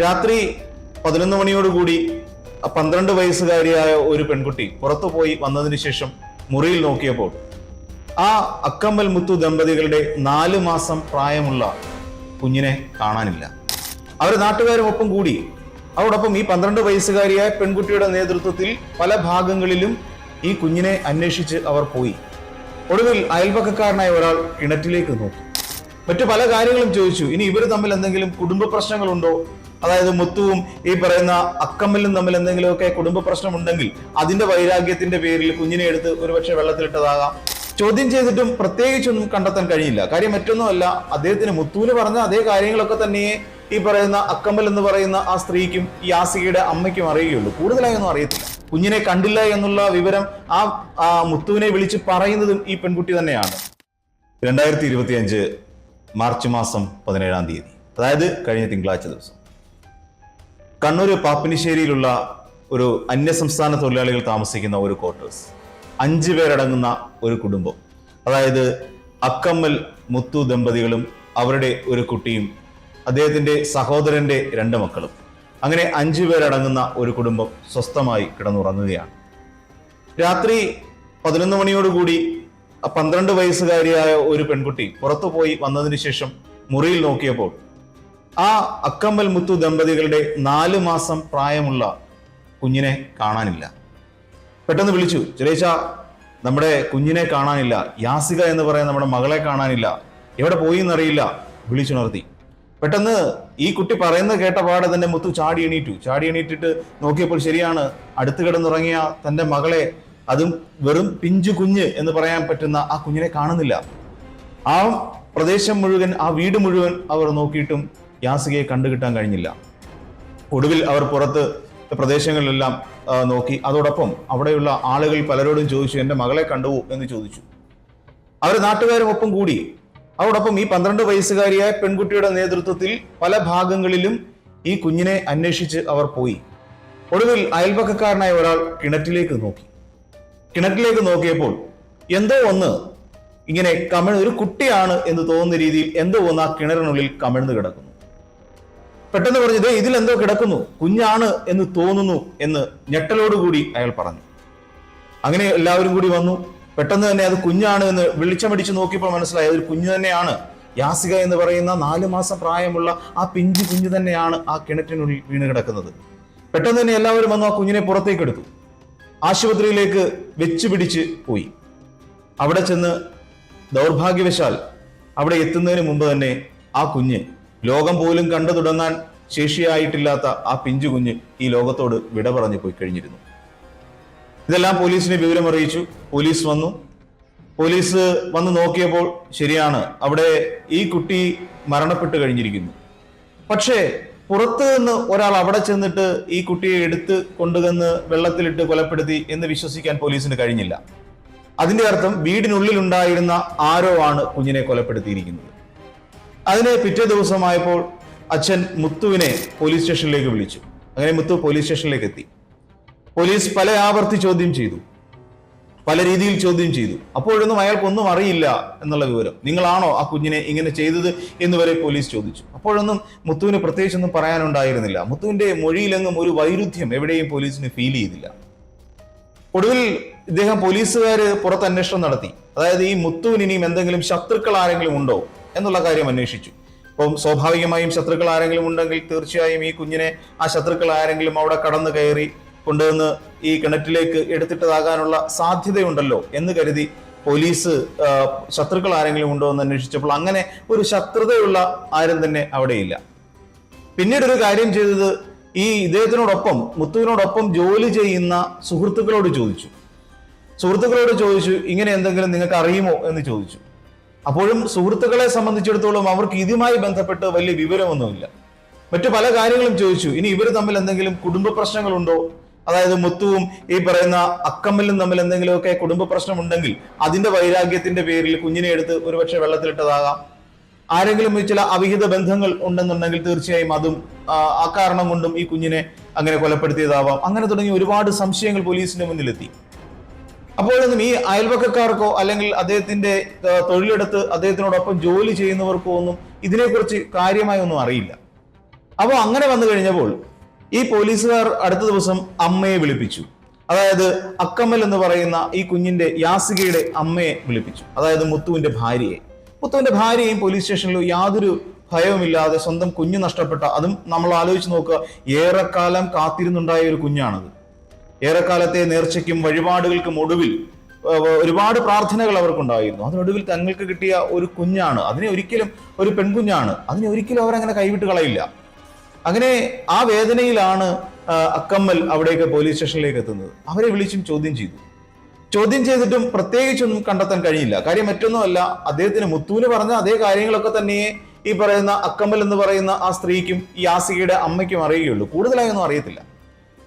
രാത്രി പതിനൊന്ന് മണിയോടുകൂടി പന്ത്രണ്ട് വയസ്സുകാരിയായ ഒരു പെൺകുട്ടി പുറത്തു പോയി വന്നതിന് ശേഷം മുറിയിൽ നോക്കിയപ്പോൾ ആ അക്കമ്മൽ മുത്തു ദമ്പതികളുടെ നാല് മാസം പ്രായമുള്ള കുഞ്ഞിനെ കാണാനില്ല. അവർ നാട്ടുകാരും ഒപ്പം കൂടി. അവരോടൊപ്പം ഈ പന്ത്രണ്ട് വയസ്സുകാരിയായ പെൺകുട്ടിയുടെ നേതൃത്വത്തിൽ പല ഭാഗങ്ങളിലും ഈ കുഞ്ഞിനെ അന്വേഷിച്ച് അവർ പോയി. ഒടുവിൽ അയൽപക്കക്കാരനായ ഒരാൾ കിണറ്റിലേക്ക് നോക്കി. മറ്റു പല കാര്യങ്ങളും ചോദിച്ചു. ഇനി ഇവർ തമ്മിൽ എന്തെങ്കിലും കുടുംബ പ്രശ്നങ്ങളുണ്ടോ? അതായത് മുത്തുവും ഈ പറയുന്ന അക്കമ്മലും തമ്മിൽ എന്തെങ്കിലുമൊക്കെ കുടുംബ പ്രശ്നമുണ്ടെങ്കിൽ അതിന്റെ വൈരാഗ്യത്തിന്റെ പേരിൽ കുഞ്ഞിനെ എടുത്ത് ഒരുപക്ഷെ വെള്ളത്തിലിട്ടതാകാം. ചോദ്യം ചെയ്തിട്ടും പ്രത്യേകിച്ചൊന്നും കണ്ടെത്താൻ കഴിയില്ല. കാര്യം മറ്റൊന്നുമല്ല അദ്ദേഹത്തിന് മുത്തുവിന് പറഞ്ഞ അതേ കാര്യങ്ങളൊക്കെ തന്നെയേ ഈ പറയുന്ന അക്കമ്മൽ എന്ന് പറയുന്ന ആ സ്ത്രീക്കും ഈ ആസികയുടെ അമ്മയ്ക്കും അറിയുകയുള്ളൂ. കൂടുതലായൊന്നും അറിയത്തില്ല. കുഞ്ഞിനെ കണ്ടില്ല എന്നുള്ള വിവരം ആ മുത്തുവിനെ വിളിച്ച് പറയുന്നതും ഈ പെൺകുട്ടി തന്നെയാണ്. രണ്ടായിരത്തി ഇരുപത്തി അഞ്ച് മാർച്ച് മാസം പതിനേഴാം തീയതി. അതായത് കഴിഞ്ഞ തിങ്കളാഴ്ച ദിവസം. കണ്ണൂർ പാപ്പിനിശ്ശേരിയിലുള്ള ഒരു അന്യസംസ്ഥാന തൊഴിലാളികൾ താമസിക്കുന്ന ഒരു ക്വാർട്ടേഴ്സ് അഞ്ച് പേരടങ്ങുന്ന ഒരു കുടുംബം. അതായത് അക്കമ്മൽ മുത്തു ദമ്പതികളും അവരുടെ ഒരു കുട്ടിയും അദ്ദേഹത്തിന്റെ സഹോദരന്റെ രണ്ട് മക്കളും. അങ്ങനെ അഞ്ചു പേരടങ്ങുന്ന ഒരു കുടുംബം സ്വസ്ഥമായി കിടന്നുറങ്ങുകയാണ്. രാത്രി പതിനൊന്ന് മണിയോടുകൂടി പന്ത്രണ്ട് വയസ്സുകാരിയായ ഒരു പെൺകുട്ടി പുറത്തു പോയി വന്നതിന് ശേഷം മുറിയിൽ നോക്കിയപ്പോൾ ആ അക്കമ്മൽ മുത്തു ദമ്പതികളുടെ നാല് മാസം പ്രായമുള്ള കുഞ്ഞിനെ കാണാനില്ല. പെട്ടെന്ന് വിളിച്ചു ചെറിയച്ച നമ്മുടെ കുഞ്ഞിനെ കാണാനില്ല. യാസിക എന്ന് പറയുന്ന നമ്മുടെ മകളെ കാണാനില്ല. എവിടെ പോയി എന്നറിയില്ല വിളിച്ചുണർത്തി. പെട്ടെന്ന് ഈ കുട്ടി പറയുന്നത് കേട്ട പാടെ തന്നെ മുത്തു ചാടി എണീറ്റു. ചാടി എണീറ്റിട്ട് നോക്കിയപ്പോൾ ശരിയാണ് അടുത്ത് കിടന്നുറങ്ങിയ തന്റെ മകളെ അതും വെറും പിഞ്ചു കുഞ്ഞ് എന്ന് പറയാൻ പറ്റുന്ന ആ കുഞ്ഞിനെ കാണുന്നില്ല. ആ പ്രദേശം മുഴുവൻ ആ വീട് മുഴുവൻ അവർ നോക്കിയിട്ടും യാസികയെ കണ്ടുകിട്ടാൻ കഴിഞ്ഞില്ല. ഒടുവിൽ അവർ പുറത്ത് പ്രദേശങ്ങളിലെല്ലാം നോക്കി. അതോടൊപ്പം അവിടെയുള്ള ആളുകൾ പലരോടും ചോദിച്ചു എന്റെ മകളെ കണ്ടുവോ? എന്ന് ചോദിച്ചു. അവർ നാട്ടുകാരും ഒപ്പം കൂടി. അതോടൊപ്പം ഈ പന്ത്രണ്ട് വയസ്സുകാരിയായ പെൺകുട്ടിയുടെ നേതൃത്വത്തിൽ പല ഭാഗങ്ങളിലും ഈ കുഞ്ഞിനെ അന്വേഷിച്ച് അവർ പോയി. ഒടുവിൽ അയൽപക്കക്കാരനായ ഒരാൾ കിണറ്റിലേക്ക് നോക്കി. കിണറ്റിലേക്ക് നോക്കിയപ്പോൾ എന്തോ ഒന്ന് ഇങ്ങനെ കമിഴ് ഒരു കുട്ടിയാണ് എന്ന് തോന്നുന്ന രീതിയിൽ എന്തോ ഒന്ന് ആ കിണറിനുള്ളിൽ കമിഴ്ന്നു കിടക്കുന്നു. പെട്ടെന്ന് പറഞ്ഞു ഇതേ ഇതിൽ എന്തോ കിടക്കുന്നു കുഞ്ഞാണ് എന്ന് തോന്നുന്നു എന്ന് ഞെട്ടലോടുകൂടി അയാൾ പറഞ്ഞു. അങ്ങനെ എല്ലാവരും കൂടി വന്നു. പെട്ടെന്ന് തന്നെ അത് കുഞ്ഞാണ് എന്ന് വെളിച്ചമടിച്ച് നോക്കിയപ്പോൾ മനസ്സിലായി അതൊരു കുഞ്ഞു തന്നെയാണ്. യാസിക എന്ന് പറയുന്ന നാല് മാസം പ്രായമുള്ള ആ പിഞ്ചു കുഞ്ഞു തന്നെയാണ് ആ കിണറ്റിനുള്ളിൽ വീണ് കിടക്കുന്നത്. പെട്ടെന്ന് തന്നെ എല്ലാവരും വന്നു ആ കുഞ്ഞിനെ പുറത്തേക്ക് എടുത്തു. ആശുപത്രിയിലേക്ക് വെച്ച് പിടിച്ച് പോയി. അവിടെ ചെന്ന് ദൗർഭാഗ്യവശാൽ അവിടെ എത്തുന്നതിന് മുമ്പ് തന്നെ ആ കുഞ്ഞ് ലോകം പോലും കണ്ടു തുടങ്ങാൻ ശേഷിയായിട്ടില്ലാത്ത ആ പിഞ്ചു കുഞ്ഞ് ഈ ലോകത്തോട് വിട പറഞ്ഞു പോയി കഴിഞ്ഞിരുന്നു. ഇതെല്ലാം പോലീസിനെ വിവരം അറിയിച്ചു. പോലീസ് വന്നു. പോലീസ് വന്ന് നോക്കിയപ്പോൾ ശരിയാണ് അവിടെ ഈ കുട്ടി മരണപ്പെട്ട് കഴിഞ്ഞിരിക്കുന്നു. പക്ഷേ പുറത്ത് നിന്ന് ഒരാൾ അവിടെ ചെന്നിട്ട് ഈ കുട്ടിയെ എടുത്ത് കൊണ്ടുവന്ന് വെള്ളത്തിലിട്ട് കൊലപ്പെടുത്തി എന്ന് വിശ്വസിക്കാൻ പോലീസിന് കഴിഞ്ഞില്ല. അതിന്റെ അർത്ഥം വീടിനുള്ളിൽ ഉണ്ടായിരുന്ന ആരോ ആണ് കുഞ്ഞിനെ കൊലപ്പെടുത്തിയിരിക്കുന്നത്. അതിന് പിറ്റേ ദിവസമായപ്പോൾ അച്ഛൻ മുത്തുവിനെ പോലീസ് സ്റ്റേഷനിലേക്ക് വിളിച്ചു. അങ്ങനെ മുത്തു പോലീസ് സ്റ്റേഷനിലേക്ക് എത്തി. പോലീസ് പല ആവർത്തി ചോദ്യം ചെയ്തു. പല രീതിയിൽ ചോദ്യം ചെയ്തു. അപ്പോഴൊന്നും അയാൾക്കൊന്നും അറിയില്ല എന്നുള്ള വിവരം. നിങ്ങളാണോ ആ കുഞ്ഞിനെ ഇങ്ങനെ ചെയ്തത് എന്ന് വരെ പോലീസ് ചോദിച്ചു. അപ്പോഴൊന്നും മുത്തുവിന് പ്രത്യേകിച്ചൊന്നും പറയാനുണ്ടായിരുന്നില്ല. മുത്തുവിന്റെ മൊഴിയിലെങ്ങും ഒരു വൈരുദ്ധ്യം എവിടെയും പോലീസിന് ഫീൽ ചെയ്തില്ല. ഒടുവിൽ ഇദ്ദേഹം പോലീസുകാര് പുറത്ത് അന്വേഷണം നടത്തി. അതായത് ഈ മുത്തുവിന് ഇനിയും എന്തെങ്കിലും ശത്രുക്കൾ ആരെങ്കിലും ഉണ്ടോ? എന്നുള്ള കാര്യം അന്വേഷിച്ചു. അപ്പം സ്വാഭാവികമായും ശത്രുക്കൾ ആരെങ്കിലും ഉണ്ടെങ്കിൽ തീർച്ചയായും ഈ കുഞ്ഞിനെ ആ ശത്രുക്കൾ ആരെങ്കിലും അവിടെ കടന്നു കയറി കൊണ്ടുവന്ന് ഈ കിണറ്റിലേക്ക് എടുത്തിട്ടതാകാനുള്ള സാധ്യതയുണ്ടല്ലോ എന്ന് കരുതി പോലീസ് ശത്രുക്കൾ ആരെങ്കിലും ഉണ്ടോ എന്ന് അന്വേഷിച്ചപ്പോൾ അങ്ങനെ ഒരു ശത്രുതയുള്ള ആരും തന്നെ അവിടെയില്ല. പിന്നീട് ഒരു കാര്യം ചെയ്തത് ഈ ഇദ്ദേഹത്തിനോടൊപ്പം മുത്തുവിനോടൊപ്പം ജോലി ചെയ്യുന്ന സുഹൃത്തുക്കളോട് ചോദിച്ചു. സുഹൃത്തുക്കളോട് ചോദിച്ചു ഇങ്ങനെ എന്തെങ്കിലും നിങ്ങൾക്ക് അറിയുമോ? എന്ന് ചോദിച്ചു. അപ്പോഴും സുഹൃത്തുക്കളെ സംബന്ധിച്ചിടത്തോളം അവർക്ക് ഇതുമായി ബന്ധപ്പെട്ട് വലിയ വിവരമൊന്നുമില്ല. മറ്റു പല കാര്യങ്ങളും ചോദിച്ചു. ഇനി ഇവർ തമ്മിൽ എന്തെങ്കിലും കുടുംബ പ്രശ്നങ്ങളുണ്ടോ? അതായത് മുത്തുവും ഈ പറയുന്ന അക്കമ്മലും തമ്മിൽ എന്തെങ്കിലുമൊക്കെ കുടുംബ പ്രശ്നമുണ്ടെങ്കിൽ അതിന്റെ വൈരാഗ്യത്തിന്റെ പേരിൽ കുഞ്ഞിനെ എടുത്ത് ഒരുപക്ഷെ വെള്ളത്തിലിട്ടതാകാം. ആരെങ്കിലും ചില അവിഹിത ബന്ധങ്ങൾ ഉണ്ടെന്നുണ്ടെങ്കിൽ തീർച്ചയായും അതും ആ, കാരണം കൊണ്ടും ഈ കുഞ്ഞിനെ അങ്ങനെ കൊലപ്പെടുത്തിയതാവാം. അങ്ങനെ തുടങ്ങി ഒരുപാട് സംശയങ്ങൾ പോലീസിന്റെ മുന്നിലെത്തി. അപ്പോഴൊന്നും ഈ അയൽവക്കക്കാർക്കോ അല്ലെങ്കിൽ അദ്ദേഹത്തിന്റെ തൊഴിലെടുത്ത് അദ്ദേഹത്തിനോടൊപ്പം ജോലി ചെയ്യുന്നവർക്കോ ഒന്നും ഇതിനെക്കുറിച്ച് കാര്യമായി ഒന്നും അറിയില്ല. അപ്പോൾ അങ്ങനെ വന്നു കഴിഞ്ഞപ്പോൾ ഈ പോലീസുകാർ അടുത്ത ദിവസം അമ്മയെ വിളിപ്പിച്ചു. അതായത് അക്കമ്മൽ എന്ന് പറയുന്ന ഈ കുഞ്ഞിന്റെ യാസികയുടെ അമ്മയെ വിളിപ്പിച്ചു. അതായത് മുത്തുവിന്റെ ഭാര്യയെ. മുത്തുവിന്റെ ഭാര്യയും പോലീസ് സ്റ്റേഷനിൽ യാതൊരു ഭയവുമില്ലാതെ സ്വന്തം കുഞ്ഞ് നഷ്ടപ്പെട്ട അതും നമ്മൾ ആലോചിച്ച് നോക്കുക ഏറെക്കാലം കാത്തിരുന്നുണ്ടായ ഒരു കുഞ്ഞാണത്. ഏറെക്കാലത്തെ നേർച്ചയ്ക്കും വഴിപാടുകൾക്കും ഒടുവിൽ ഒരുപാട് പ്രാർത്ഥനകൾ അവർക്കുണ്ടായിരുന്നു. അതിനൊടുവിൽ തങ്ങൾക്ക് കിട്ടിയ ഒരു കുഞ്ഞാണ്. അതിനെ ഒരിക്കലും ഒരു പെൺകുഞ്ഞാണ്. അതിനെ ഒരിക്കലും അവരങ്ങനെ കൈവിട്ട് കളയില്ല. അങ്ങനെ ആ വേദനയിലാണ് അക്കമ്മൽ അവിടേക്ക് പോലീസ് സ്റ്റേഷനിലേക്ക് എത്തുന്നത്. അവരെ വിളിച്ചും ചോദ്യം ചെയ്തു. ചോദ്യം ചെയ്തിട്ടും പ്രത്യേകിച്ചൊന്നും കണ്ടെത്താൻ കഴിയില്ല കാര്യം മറ്റൊന്നുമല്ല അദ്ദേഹത്തിന് മുത്തൂന് പറഞ്ഞ അതേ കാര്യങ്ങളൊക്കെ തന്നെ ഈ പറയുന്ന അക്കമ്മൽ എന്ന് പറയുന്ന ആ സ്ത്രീക്കും ഈ ആസികയുടെ അമ്മയ്ക്കും അറിയുകയുള്ളൂ. കൂടുതലായൊന്നും അറിയത്തില്ല.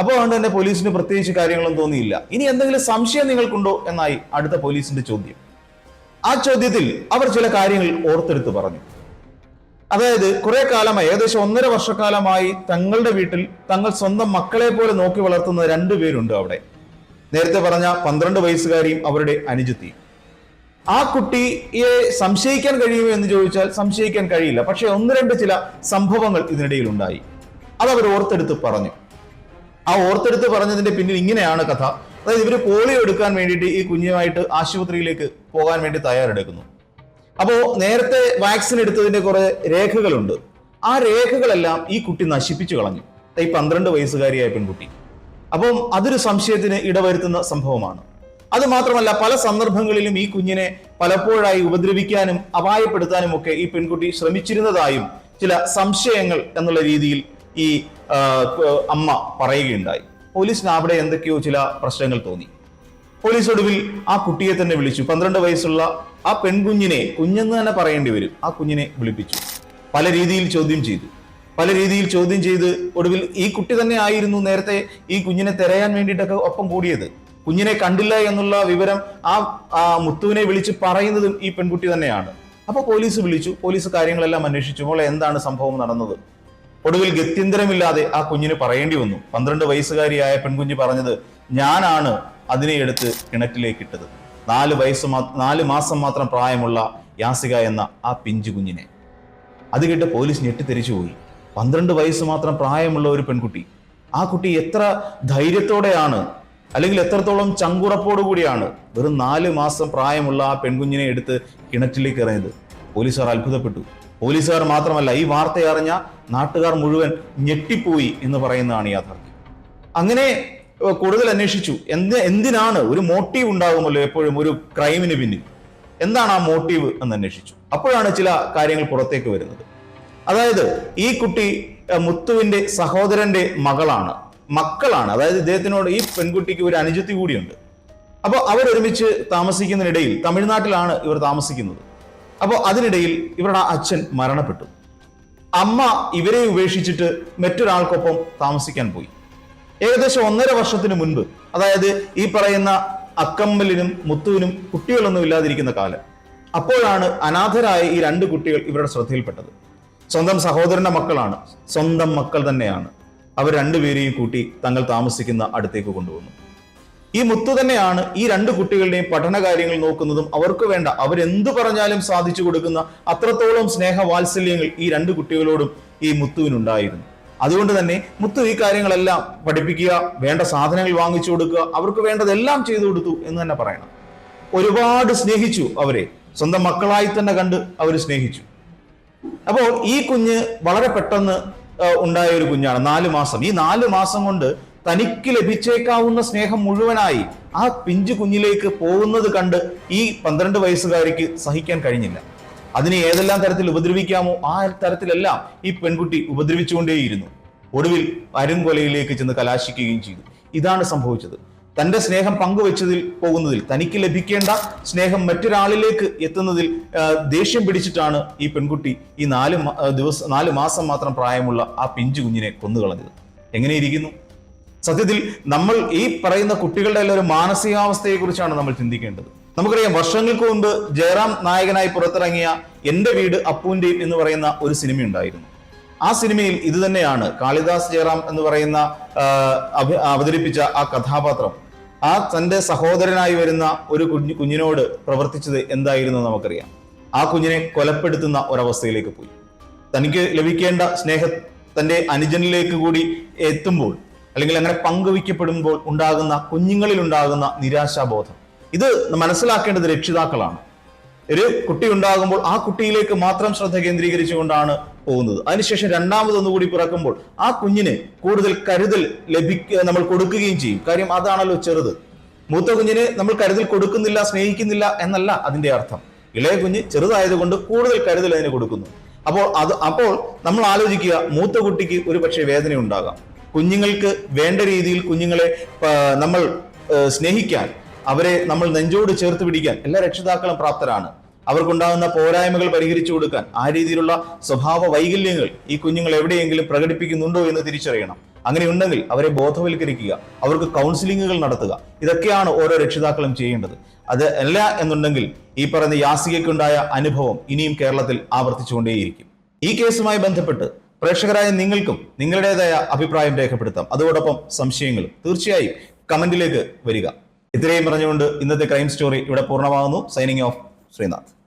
അപ്പോൾ അതുകൊണ്ട് തന്നെ പോലീസിന് പ്രത്യേകിച്ച് കാര്യങ്ങളൊന്നും തോന്നിയില്ല. ഇനി എന്തെങ്കിലും സംശയം നിങ്ങൾക്കുണ്ടോ എന്നായി അടുത്ത പോലീസിന്റെ ചോദ്യം. ആ ചോദ്യത്തിൽ അവർ ചില കാര്യങ്ങൾ ഓർത്തെടുത്ത് പറഞ്ഞു. അതായത് കുറെ കാലമായി ഏകദേശം ഒന്നര വർഷക്കാലമായി തങ്ങളുടെ വീട്ടിൽ തങ്ങൾ സ്വന്തം മക്കളെ പോലെ നോക്കി വളർത്തുന്ന രണ്ടുപേരുണ്ട് അവിടെ. നേരത്തെ പറഞ്ഞ പന്ത്രണ്ട് വയസ്സുകാരിയും അവരുടെ അനുജത്തിയും ആ കുട്ടിയെ സംശയിക്കാൻ കഴിയുമോ എന്ന് ചോദിച്ചാൽ സംശയിക്കാൻ കഴിയില്ല. പക്ഷെ ഒന്ന് രണ്ട് ചില സംഭവങ്ങൾ ഇതിനിടയിൽ ഉണ്ടായി. അത് അവർ ഓർത്തെടുത്ത് പറഞ്ഞു. ആ ഓർത്തെടുത്ത് പറഞ്ഞതിന്റെ പിന്നിൽ ഇങ്ങനെയാണ് കഥ. അതായത് ഇവർ പോളിയോ എടുക്കാൻ വേണ്ടിയിട്ട് ഈ കുഞ്ഞുമായിട്ട് ആശുപത്രിയിലേക്ക് പോകാൻ വേണ്ടി തയ്യാറെടുക്കുന്നു. അപ്പോൾ നേരത്തെ വാക്സിൻ എടുത്തതിന്റെ കുറെ രേഖകളുണ്ട്. ആ രേഖകളെല്ലാം ഈ കുട്ടി നശിപ്പിച്ചു കളഞ്ഞു. ഈ പന്ത്രണ്ട് വയസ്സുകാരിയായ പെൺകുട്ടി. അപ്പം അതൊരു സംശയത്തിന് ഇടവരുത്തുന്ന സംഭവമാണ്. അത് മാത്രമല്ല പല സന്ദർഭങ്ങളിലും ഈ കുഞ്ഞിനെ പലപ്പോഴായി ഉപദ്രവിക്കാനും അപായപ്പെടുത്താനും ഒക്കെ ഈ പെൺകുട്ടി ശ്രമിച്ചിരുന്നതായും ചില സംശയങ്ങൾ എന്നുള്ള രീതിയിൽ ഈ അമ്മ പറയുകയുണ്ടായി. പോലീസിന് അവിടെ എന്തൊക്കെയോ ചില പ്രശ്നങ്ങൾ തോന്നി. പോലീസ് ഒടുവിൽ ആ കുട്ടിയെ തന്നെ വിളിച്ചു. പന്ത്രണ്ട് വയസ്സുള്ള ആ പെൺകുഞ്ഞിനെ കുഞ്ഞെന്ന് തന്നെ പറയേണ്ടി വരും. ആ കുഞ്ഞിനെ വിളിപ്പിച്ചു. പല രീതിയിൽ ചോദ്യം ചെയ്തു. പല രീതിയിൽ ചോദ്യം ചെയ്ത് ഒടുവിൽ ഈ കുട്ടി തന്നെ ആയിരുന്നു നേരത്തെ ഈ കുഞ്ഞിനെ തിരയാൻ വേണ്ടിയിട്ടൊക്കെ ഒപ്പം കൂടിയത്. കുഞ്ഞിനെ കണ്ടില്ല എന്നുള്ള വിവരം ആ മുത്തുവിനെ വിളിച്ച് പറയുന്നതും ഈ പെൺകുട്ടി തന്നെയാണ്. അപ്പോൾ പോലീസ് വിളിച്ചു. പോലീസ് കാര്യങ്ങളെല്ലാം അന്വേഷിച്ചു. മോളെ എന്താണ് സംഭവം നടന്നത്? ഒടുവിൽ ഗത്യന്തരമില്ലാതെ ആ കുഞ്ഞിന് പറയേണ്ടി വന്നു. പന്ത്രണ്ട് വയസ്സുകാരിയായ പെൺകുഞ്ഞ് പറഞ്ഞത് ഞാനാണ് അതിനെ എടുത്ത് കിണറ്റിലേക്ക് ഇട്ടത് നാല് വയസ്സ് നാല് മാസം മാത്രം പ്രായമുള്ള യാസിക എന്ന ആ പിഞ്ചു കുഞ്ഞിനെ. അത് കേട്ട് പോലീസ് ഞെട്ടിത്തെരിച്ചുപോയി പന്ത്രണ്ട് വയസ്സ് മാത്രം പ്രായമുള്ള ഒരു പെൺകുട്ടി. ആ കുട്ടി എത്ര ധൈര്യത്തോടെയാണ് അല്ലെങ്കിൽ എത്രത്തോളം ചങ്കുറപ്പോടു കൂടിയാണ് വെറും നാല് മാസം പ്രായമുള്ള ആ പെൺകുഞ്ഞിനെ എടുത്ത് കിണറ്റിലേക്ക് ഇറങ്ങിയത് പോലീസുകാർ അത്ഭുതപ്പെട്ടു. പോലീസുകാർ മാത്രമല്ല ഈ വാർത്ത അറിഞ്ഞ നാട്ടുകാർ മുഴുവൻ ഞെട്ടിപ്പോയി എന്ന് പറയുന്നതാണ് യാഥാർത്ഥ്യം. അങ്ങനെ കൂടുതൽ അന്വേഷിച്ചു. എന്ത് എന്തിനാണ് ഒരു മോട്ടീവ് ഉണ്ടാകുമല്ലോ എപ്പോഴും ഒരു ക്രൈമിന് പിന്നിൽ? എന്താണ് ആ മോട്ടീവ് എന്ന് അന്വേഷിച്ചു. അപ്പോഴാണ് ചില കാര്യങ്ങൾ പുറത്തേക്ക് വരുന്നത്. അതായത് ഈ കുട്ടി മുത്തുവിന്റെ സഹോദരന്റെ മകളാണ് മക്കളാണ്. അതായത് ഇദ്ദേഹത്തിനോട് ഈ പെൺകുട്ടിക്ക് ഒരു അനുജത്തി കൂടിയുണ്ട്. അപ്പോൾ അവരൊരുമിച്ച് താമസിക്കുന്നതിനിടയിൽ തമിഴ്നാട്ടിലാണ് ഇവർ താമസിക്കുന്നത്. അപ്പോൾ അതിനിടയിൽ ഇവരുടെ അച്ഛൻ മരണപ്പെട്ടു. അമ്മ ഇവരെ ഉപേക്ഷിച്ചിട്ട് മറ്റൊരാൾക്കൊപ്പം താമസിക്കാൻ പോയി. ഏകദേശം ഒന്നര വർഷത്തിന് മുൻപ് അതായത് ഈ പറയുന്ന അക്കമ്മലിനും മുത്തുവിനും കുട്ടികളൊന്നും ഇല്ലാതിരിക്കുന്ന കാലം. അപ്പോഴാണ് അനാഥരായ ഈ രണ്ട് കുട്ടികൾ ഇവരുടെ ശ്രദ്ധയിൽപ്പെട്ടത്. സ്വന്തം സഹോദരന്റെ മക്കളാണ് സ്വന്തം മക്കൾ തന്നെയാണ്. അവർ രണ്ടുപേരെയും കൂട്ടി തങ്ങൾ താമസിക്കുന്ന അടുത്തേക്ക് കൊണ്ടുവന്നു. ഈ മുത്തു തന്നെയാണ് ഈ രണ്ട് കുട്ടികളുടെയും പഠന കാര്യങ്ങൾ നോക്കുന്നതും അവർക്ക് വേണ്ട. അവരെന്തു പറഞ്ഞാലും സാധിച്ചു കൊടുക്കുന്ന അത്രത്തോളം സ്നേഹവാത്സല്യങ്ങൾ ഈ രണ്ട് കുട്ടികളോടും ഈ മുത്തുവിനുണ്ടായിരുന്നു. അതുകൊണ്ട് തന്നെ മുത്തു ഈ കാര്യങ്ങളെല്ലാം പഠിപ്പിക്കുക വേണ്ട സാധനങ്ങൾ വാങ്ങിച്ചു കൊടുക്കുക അവർക്ക് വേണ്ടതെല്ലാം ചെയ്തു കൊടുത്തു എന്ന് തന്നെ പറയണം. ഒരുപാട് സ്നേഹിച്ചു അവരെ. സ്വന്തം മക്കളായി തന്നെ കണ്ട് അവർ സ്നേഹിച്ചു. അപ്പോൾ ഈ കുഞ്ഞ് വളരെ പെട്ടെന്ന് ഉണ്ടായ ഒരു കുഞ്ഞാണ്. നാല് മാസം. ഈ നാല് മാസം കൊണ്ട് തനിക്ക് ലഭിച്ചേക്കാവുന്ന സ്നേഹം മുഴുവനായി ആ പിഞ്ചു കുഞ്ഞിലേക്ക് പോകുന്നത് കണ്ട് ഈ പന്ത്രണ്ട് വയസ്സുകാരിക്ക് സഹിക്കാൻ കഴിഞ്ഞില്ല. അതിനെ ഏതെല്ലാം തരത്തിൽ ഉപദ്രവിക്കാമോ ആ തരത്തിലെല്ലാം ഈ പെൺകുട്ടി ഉപദ്രവിച്ചുകൊണ്ടേയിരുന്നു. ഒടുവിൽ അരുംകൊലയിലേക്ക് ചെന്ന് കലാശിക്കുകയും ചെയ്തു. ഇതാണ് സംഭവിച്ചത്. തന്റെ സ്നേഹം പങ്കുവെച്ചതിൽ പോകുന്നതിൽ തനിക്ക് ലഭിക്കേണ്ട സ്നേഹം മറ്റൊരാളിലേക്ക് എത്തുന്നതിൽ ദേഷ്യം പിടിച്ചിട്ടാണ് ഈ പെൺകുട്ടി ഈ നാല് ദിവസം നാല് മാസം മാത്രം പ്രായമുള്ള ആ പിഞ്ചു കുഞ്ഞിനെ കൊന്നുകളഞ്ഞത്. എങ്ങനെയിരിക്കുന്നു? സത്യത്തിൽ നമ്മൾ ഈ പറയുന്ന കുട്ടികളുടെ എല്ലാം ഒരു മാനസികാവസ്ഥയെ കുറിച്ചാണ് നമ്മൾ ചിന്തിക്കേണ്ടത്. നമുക്കറിയാം വർഷങ്ങൾക്ക് മുമ്പ് ജയറാം നായകനായി പുറത്തിറങ്ങിയ എന്റെ വീട് അപ്പൂന്റെയും എന്ന് പറയുന്ന ഒരു സിനിമ ഉണ്ടായിരുന്നു. ആ സിനിമയിൽ ഇത് തന്നെയാണ് കാളിദാസ് ജയറാം എന്ന് പറയുന്ന അവതരിപ്പിച്ച ആ കഥാപാത്രം. ആ തന്റെ സഹോദരനായി വരുന്ന ഒരു കുഞ്ഞു കുഞ്ഞിനോട് പ്രവർത്തിച്ചത് എന്തായിരുന്നു നമുക്കറിയാം. ആ കുഞ്ഞിനെ കൊലപ്പെടുത്തുന്ന ഒരവസ്ഥയിലേക്ക് പോയി. തനിക്ക് ലഭിക്കേണ്ട സ്നേഹ തന്റെ അനുജനിലേക്ക് കൂടി എത്തുമ്പോൾ അല്ലെങ്കിൽ അങ്ങനെ പങ്കുവയ്ക്കപ്പെടുമ്പോൾ ഉണ്ടാകുന്ന കുഞ്ഞുങ്ങളിൽ ഉണ്ടാകുന്ന നിരാശാബോധം. ഇത് മനസ്സിലാക്കേണ്ടത് രക്ഷിതാക്കളാണ്. ഒരു കുട്ടി ഉണ്ടാകുമ്പോൾ ആ കുട്ടിയിലേക്ക് മാത്രം ശ്രദ്ധ കേന്ദ്രീകരിച്ചുകൊണ്ടാണ് പോകുന്നത്. അതിനുശേഷം രണ്ടാമതൊന്നുകൂടി പിറക്കുമ്പോൾ ആ കുഞ്ഞിന് കൂടുതൽ കരുതൽ ലഭിക്കുക നമ്മൾ കൊടുക്കുകയും ചെയ്യും. കാര്യം അതാണല്ലോ ചെറുത്. മൂത്ത കുഞ്ഞിന് നമ്മൾ കരുതൽ കൊടുക്കുന്നില്ല സ്നേഹിക്കുന്നില്ല എന്നല്ല അതിന്റെ അർത്ഥം. ഇളയ കുഞ്ഞ് ചെറുതായതുകൊണ്ട് കൂടുതൽ കരുതൽ അതിന് കൊടുക്കുന്നു. അപ്പോൾ അത് അപ്പോൾ നമ്മൾ ആലോചിക്കുക മൂത്ത കുട്ടിക്ക് ഒരു പക്ഷേ വേദന ഉണ്ടാകാം കുഞ്ഞുങ്ങൾക്ക് വേണ്ട രീതിയിൽ കുഞ്ഞുങ്ങളെ നമ്മൾ സ്നേഹിക്കാൻ അവരെ നമ്മൾ നെഞ്ചോട് ചേർത്ത് പിടിക്കാൻ എല്ലാ രക്ഷിതാക്കളും പ്രാപ്തരാണ്. അവർക്കുണ്ടാകുന്ന പോരായ്മകൾ പരിഹരിച്ചു കൊടുക്കാൻ ആ രീതിയിലുള്ള സ്വഭാവ വൈകല്യങ്ങൾ ഈ കുഞ്ഞുങ്ങൾ എവിടെയെങ്കിലും പ്രകടിപ്പിക്കുന്നുണ്ടോ എന്ന് തിരിച്ചറിയണം. അങ്ങനെ ഉണ്ടെങ്കിൽ അവരെ ബോധവൽക്കരിക്കുക അവർക്ക് കൗൺസിലിങ്ങുകൾ നടത്തുക. ഇതൊക്കെയാണ് ഓരോ രക്ഷിതാക്കളും ചെയ്യേണ്ടത്. അത് അല്ല എന്നുണ്ടെങ്കിൽ ഈ പറയുന്ന യാസികയ്ക്കുണ്ടായ അനുഭവം ഇനിയും കേരളത്തിൽ ആവർത്തിച്ചുകൊണ്ടേയിരിക്കും. ഈ കേസുമായി ബന്ധപ്പെട്ട് പ്രേക്ഷകരായ നിങ്ങൾക്കും നിങ്ങളുടേതായ അഭിപ്രായം രേഖപ്പെടുത്താം. അതോടൊപ്പം സംശയങ്ങളും തീർച്ചയായും കമന്റിലേക്ക് വരിക. ഇത്രയും പറഞ്ഞുകൊണ്ട് ഇന്നത്തെ ക്രൈം സ്റ്റോറി ഇവിടെ പൂർണമാകുന്നു. Signing off Sreenath.